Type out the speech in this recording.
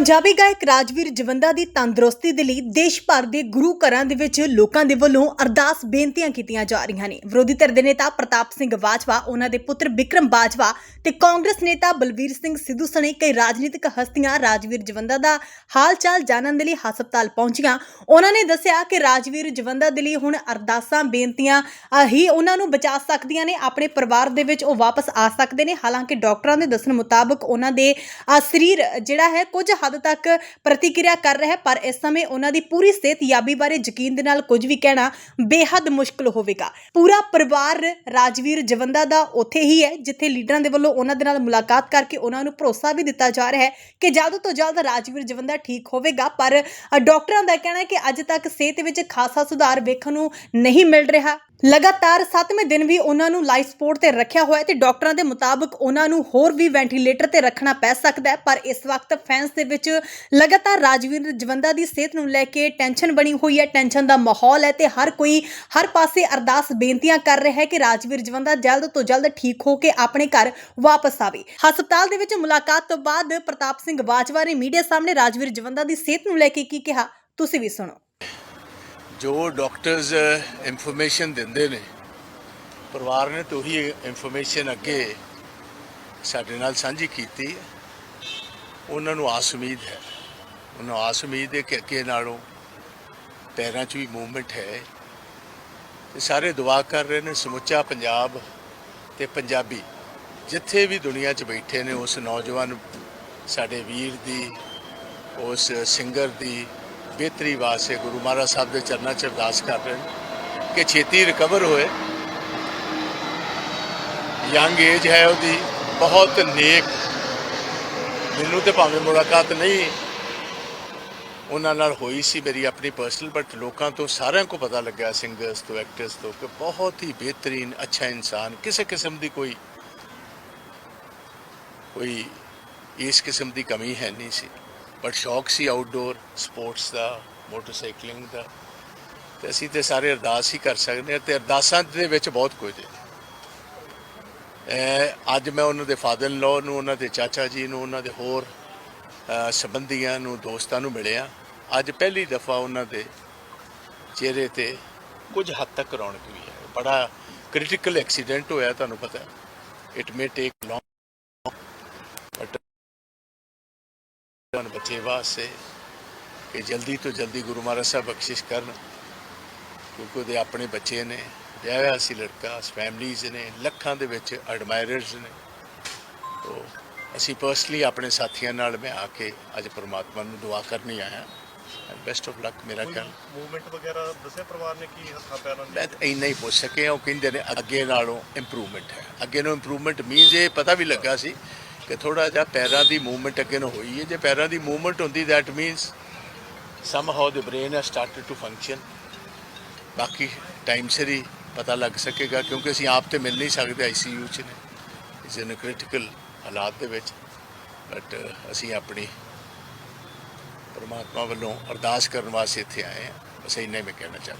ਪੰਜਾਬੀ ਗਾਇਕ ਰਾਜਵੀਰ ਜਵੰਦਾ ਦੀ ਤੰਦਰੁਸਤੀ ਦੇ ਲਈ ਦੇਸ਼ ਭਰ ਦੇ ਗੁਰੂ ਘਰਾਂ ਦੇ ਵਿੱਚ ਲੋਕਾਂ ਦੇ ਵੱਲੋਂ ਅਰਦਾਸ ਬੇਨਤੀਆਂ ਕੀਤੀਆਂ ਜਾ ਰਹੀਆਂ ਨੇ। ਵਿਰੋਧੀ ਧਿਰ ਦੇ ਨੇਤਾ ਪ੍ਰਤਾਪ ਸਿੰਘ ਬਾਜਵਾ, ਉਹਨਾਂ ਦੇ ਪੁੱਤਰ ਵਿਕਰਮ ਬਾਜਵਾ ਤੇ ਕਾਂਗਰਸ ਨੇਤਾ ਬਲਵੀਰ ਸਿੰਘ ਸਿੱਧੂ ਸਣੇ ਕਈ ਰਾਜਨੀਤਿਕ ਹਸਤੀਆਂ ਰਾਜਵੀਰ ਜਵੰਦਾ ਦਾ ਹਾਲ ਚਾਲ ਜਾਣਨ ਦੇ ਲਈ ਹਸਪਤਾਲ ਪਹੁੰਚੀਆਂ। ਉਹਨਾਂ ਨੇ ਦੱਸਿਆ ਕਿ ਰਾਜਵੀਰ ਜਵੰਦਾ ਦੇ ਲਈ ਹੁਣ ਅਰਦਾਸਾਂ, ਬੇਨਤੀਆਂ ਹੀ ਉਹਨਾਂ ਨੂੰ ਬਚਾ ਸਕਦੀਆਂ ਨੇ, ਆਪਣੇ ਪਰਿਵਾਰ ਦੇ ਵਿੱਚ ਉਹ ਵਾਪਸ ਆ ਸਕਦੇ ਨੇ। ਹਾਲਾਂਕਿ ਡਾਕਟਰਾਂ ਦੇ ਦੱਸਣ ਮੁਤਾਬਕ ਉਹਨਾਂ ਦੇ ਸਰੀਰ ਜਿਹੜਾ ਹੈ ਕੁਝ ਹੱਦ ਤੱਕ ਪ੍ਰਤੀਕਿਰਿਆ ਕਰ ਰਿਹਾ ਹੈ, ਪਰ ਇਸ ਸਮੇਂ ਉਹਨਾਂ ਦੀ ਪੂਰੀ ਸਿਹਤਯਾਬੀ ਬਾਰੇ ਯਕੀਨ ਦੇ ਨਾਲ ਕੁਝ ਵੀ ਕਹਿਣਾ ਬੇਹੱਦ ਮੁਸ਼ਕਲ ਹੋਵੇਗਾ। ਪੂਰਾ ਪਰਿਵਾਰ ਰਾਜਵੀਰ ਜਵੰਦਾ ਦਾ ਉੱਥੇ ਹੀ ਹੈ, ਜਿੱਥੇ ਲੀਡਰਾਂ ਦੇ ਵੱਲੋਂ ਉਹਨਾਂ ਦੇ ਨਾਲ ਮੁਲਾਕਾਤ ਕਰਕੇ ਉਹਨਾਂ ਨੂੰ ਭਰੋਸਾ ਵੀ ਦਿੱਤਾ ਜਾ ਰਿਹਾ ਹੈ ਕਿ ਜਲਦ ਤੋਂ ਜਲਦ ਰਾਜਵੀਰ ਜਵੰਦਾ ਠੀਕ ਹੋਵੇਗਾ, ਪਰ ਡਾਕਟਰਾਂ ਦਾ ਕਹਿਣਾ ਹੈ ਕਿ ਅੱਜ ਤੱਕ ਸਿਹਤ ਵਿੱਚ ਖਾਸਾ ਸੁਧਾਰ ਵੇਖਣ ਨੂੰ ਨਹੀਂ ਮਿਲ ਰਿਹਾ। ਲਗਾਤਾਰ 7ਵੇਂ ਦਿਨ ਵੀ ਉਹਨਾਂ ਨੂੰ ਲਾਈਫ ਸਪੋਰਟ ਤੇ ਰੱਖਿਆ ਹੋਇਆ ਹੈ ਤੇ ਡਾਕਟਰਾਂ ਦੇ ਮੁਤਾਬਕ ਉਹਨਾਂ ਨੂੰ ਹੋਰ ਵੀ ਵੈਂਟੀਲੇਟਰ ਤੇ ਰੱਖਣਾ ਪੈ ਸਕਦਾ ਹੈ, ਪਰ ਇਸ ਵਕਤ ਫੈਨਸ ਦੇ ਵਿੱਚ ਲਗਾਤਾਰ ਰਾਜਵੀਰ ਜਵੰਦਾ ਦੀ ਸਿਹਤ ਨੂੰ ਲੈ ਕੇ ਟੈਨਸ਼ਨ ਬਣੀ ਹੋਈ ਹੈ, ਟੈਨਸ਼ਨ ਦਾ ਮਾਹੌਲ ਹੈ ਤੇ ਹਰ ਕੋਈ ਹਰ ਪਾਸੇ ਅਰਦਾਸ ਬੇਨਤੀਆਂ ਕਰ ਰਿਹਾ ਹੈ ਕਿ ਰਾਜਵੀਰ ਜਵੰਦਾ ਜਲਦ ਤੋਂ ਜਲਦ ਠੀਕ ਹੋ ਕੇ ਆਪਣੇ ਘਰ ਵਾਪਸ ਆਵੇ। ਹਸਪਤਾਲ ਦੇ ਵਿੱਚ ਮੁਲਾਕਾਤ ਤੋਂ ਬਾਅਦ ਪ੍ਰਤਾਪ ਸਿੰਘ ਬਾਜਵਾ ਨੇ ਮੀਡੀਆ ਸਾਹਮਣੇ ਰਾਜਵੀਰ ਜਵੰਦਾ ਦੀ ਸਿਹਤ ਨੂੰ ਲੈ ਕੇ ਕੀ ਕਿਹਾ, ਤੁਸੀਂ ਵੀ ਸੁਣੋ। ਜੋ ਡਾਕਟਰਸ ਇਨਫੋਰਮੇਸ਼ਨ eh, ਦਿੰਦੇ ਨੇ, ਪਰਿਵਾਰ ਨੇ ਤਾਂ ਉਹੀ ਇਨਫੋਰਮੇਸ਼ਨ ਅੱਗੇ ਸਾਡੇ ਨਾਲ ਸਾਂਝੀ ਕੀਤੀ ਉਹਨਾਂ ਨੂੰ ਆਸ ਉਮੀਦ ਹੈ। ਉਹਨਾਂ ਆਸ ਉਮੀਦ ਹੈ ਕਿ ਅੱਗੇ ਨਾਲੋਂ ਪੈਰਾਂ 'ਚ ਵੀ ਮੂਵਮੈਂਟ ਹੈ। ਤੇ ਸਾਰੇ ਦੁਆ ਕਰ ਰਹੇ ਨੇ, ਸਮੁੱਚਾ ਪੰਜਾਬ ਤੇ ਪੰਜਾਬੀ, ਜਿੱਥੇ ਵੀ ਦੁਨੀਆ 'ਚ ਬੈਠੇ ਨੇ, ਉਸ ਨੌਜਵਾਨ ਸਾਡੇ ਵੀਰ ਦੀ, ਉਸ ਸਿੰਗਰ ਦੀ ਬਿਹਤਰੀ ਵਾਸਤੇ ਗੁਰੂ ਮਹਾਰਾਜ ਸਾਹਿਬ ਦੇ ਚਰਨਾਂ 'ਚ ਅਰਦਾਸ ਕਰ ਰਹੇ ਨੇ ਕਿ ਛੇਤੀ ਰਿਕਵਰ ਹੋਏ। ਯੰਗ ਏਜ ਹੈ ਉਹਦੀ, ਬਹੁਤ ਨੇਕ। ਮੈਨੂੰ ਤੇ ਭਾਵੇਂ ਮੁਲਾਕਾਤ ਨਹੀਂ ਉਹਨਾਂ ਨਾਲ ਹੋਈ ਸੀ ਮੇਰੀ ਆਪਣੀ ਪਰਸਨਲ ਬਟ ਲੋਕਾਂ ਤੋਂ ਸਾਰਿਆਂ ਕੋ ਪਤਾ ਲੱਗਿਆ ਸਿੰਗਰਸ ਤੋਂ ਐਕਟਰਸ ਤੋਂ, ਕਿ ਬਹੁਤ ਹੀ ਬਿਹਤਰੀਨ, ਅੱਛਾ ਇਨਸਾਨ, ਕਿਸੇ ਕਿਸਮ ਦੀ ਕੋਈ ਕੋਈ ਇਸ ਕਿਸਮ ਦੀ ਕਮੀ ਹੈ ਨਹੀਂ ਸੀ। ਬਟ ਸ਼ੌਕ ਸੀ ਆਊਟਡੋਰ ਸਪੋਰਟਸ ਦਾ ਮੋਟਰਸਾਈਕਲਿੰਗ ਦਾ। ਤੇ ਅਸੀਂ ਤੇ ਸਾਰੇ ਅਰਦਾਸ ਹੀ ਕਰ ਸਕਦੇ ਹਾਂ ਤੇ ਅਰਦਾਸਾਂ ਦੇ ਵਿੱਚ ਬਹੁਤ ਕੁਝ ਹੈ। ਅੱਜ ਮੈਂ ਉਹਨਾਂ ਦੇ ਫਾਦਰ ਲੋ ਨੂੰ ਉਹਨਾਂ ਦੇ ਚਾਚਾ ਜੀ ਨੂੰ ਉਹਨਾਂ ਦੇ ਹੋਰ ਅਹ, ਸੰਬੰਧੀਆਂ ਨੂੰ ਦੋਸਤਾਂ ਨੂੰ ਮਿਲਿਆ। ਅੱਜ ਪਹਿਲੀ ਦਫਾ ਉਹਨਾਂ ਦੇ ਚਿਹਰੇ ਤੇ ਕੁਝ ਹੱਦ ਤੱਕ ਰੌਣਕ ਵੀ ਹੈ। ਬੜਾ ਕ੍ਰਿਟੀਕਲ ਐਕਸੀਡੈਂਟ ਹੋਇਆ ਤੁਹਾਨੂੰ ਪਤਾ it may take long but ਉਹਨਾਂ ਬੱਚੇ ਵਾਸਤੇ ਕਿ ਜਲਦੀ ਤੋਂ ਜਲਦੀ ਗੁਰੂ ਮਹਾਰਾਜ ਸਾਹਿਬ ਬਖਸ਼ਿਸ਼ ਕਰਨ ਕਿਉਂਕਿ ਉਹਦੇ ਆਪਣੇ ਬੱਚੇ ਨੇ ਵਿਆਹਿਆ ਸੀ ਲੜਕਾ ਫੈਮਲੀਜ਼ ਨੇ ਲੱਖਾਂ ਦੇ ਵਿੱਚ ਐਡਮਾਇਰਰਸ ਨੇ। ਤੋ ਅਸੀਂ ਪਰਸਨਲੀ ਆਪਣੇ ਸਾਥੀਆਂ ਨਾਲ ਮੈਂ ਆ ਕੇ ਅੱਜ ਪ੍ਰਮਾਤਮਾ ਨੂੰ ਦੁਆ ਕਰਨੀ ਆਇਆ। ਬੈਸਟ ਆਫ ਲੱਕ ਮੇਰਾ ਕਹਿਣ ਮੂਵਮੈਂਟ ਵਗੈਰਾ ਦੱਸਿਆ ਪਰਿਵਾਰ ਨੇ ਕੀ ਹੱਥਾਂ ਪੈਰਾਂ ਮੈਂ ਦੀ ਤਾਂ ਇੰਨਾ ਹੀ ਪੁੱਛ ਸਕਿਆ ਉਹ ਕਹਿੰਦੇ ਨੇ ਅੱਗੇ ਨਾਲੋਂ ਇੰਪਰੂਵਮੈਂਟ ਹੈ। ਅੱਗੇ ਨੂੰ ਇੰਪਰੂਵਮੈਂਟ ਮੀਨਸ ਇਹ ਪਤਾ ਵੀ ਲੱਗਾ ਸੀ ਕਿ ਥੋੜਾ ਜਿਹਾ ਪੈਰਾਂ ਦੀ ਮੂਵਮੈਂਟ ਅੱਗੇ ਨੂੰ ਹੋਈ ਹੈ। ਜੇ ਪੈਰਾਂ ਦੀ ਮੂਵਮੈਂਟ ਹੁੰਦੀ that means somehow the brain has started to function ਬਾਕੀ ਟਾਈਮ ਸਿਰ ਹੀ ਪਤਾ ਲੱਗ ਸਕੇਗਾ, ਕਿਉਂਕਿ ਅਸੀਂ ਆਪ ਤੇ ਮਿਲ ਨਹੀਂ ਸਕਦੇ ਆਈਸੀਯੂ ਚ ਨੇ। ਇਸ ਇਨ ਕ੍ਰਿਟੀਕਲ ਹਾਲਾਤ ਦੇ ਵਿੱਚ। ਬਟ ਅਸੀਂ ਆਪਣੀ ਪਰਮਾਤਮਾ ਵੱਲੋਂ ਅਰਦਾਸ ਕਰਨ ਵਾਸਤੇ ਇੱਥੇ ਆਏ ਹਾਂ। ਬਸ ਇੰਨਾ ਹੀ ਮੈਂ ਕਹਿਣਾ ਚਾਹੁੰਦਾ